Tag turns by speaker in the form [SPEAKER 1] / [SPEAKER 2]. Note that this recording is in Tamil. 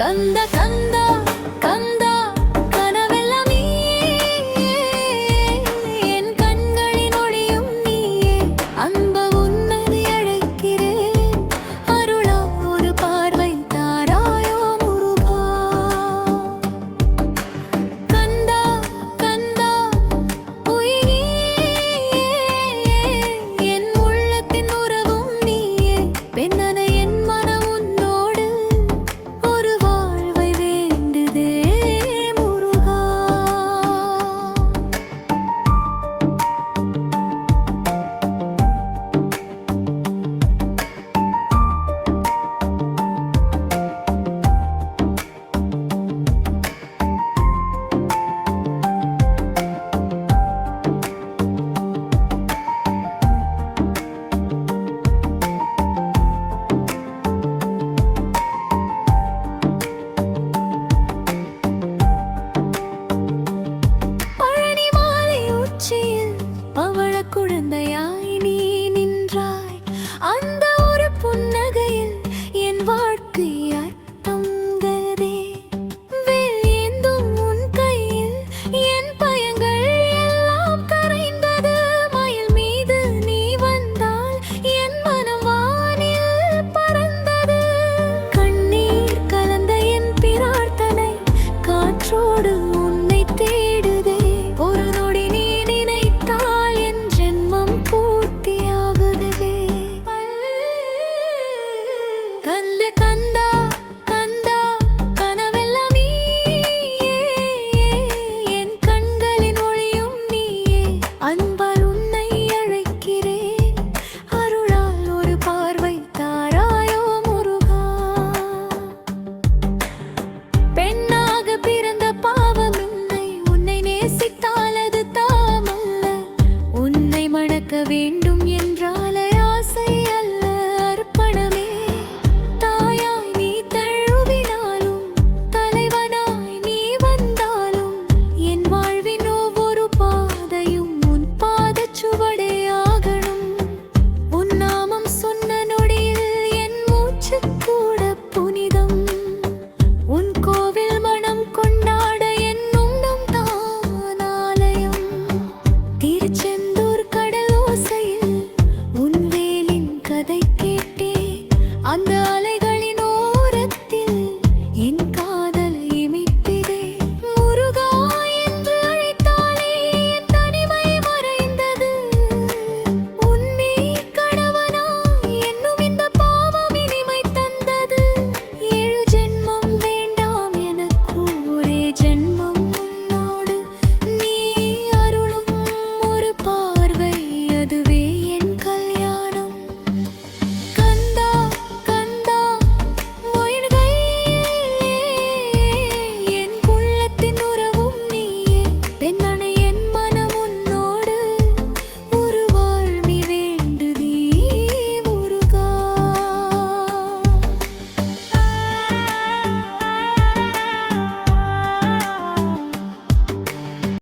[SPEAKER 1] கந்த கந்தா கந்தா கனவெல்லாம் என் கண்களின் ஒளியும் நீயே. அன்ப உன்னதி அழைக்கிறேன். அருளா ஒரு பார்வை தாராயோ முருகா. கந்தா கந்தா உயிரே. என் உள்ளத்தின் உறவும் பவழ குழந்தையாய் நீ நின்றாய். அந்த ஒரு புன்னகையில் என் வாழ்க்கையை வேண்டும்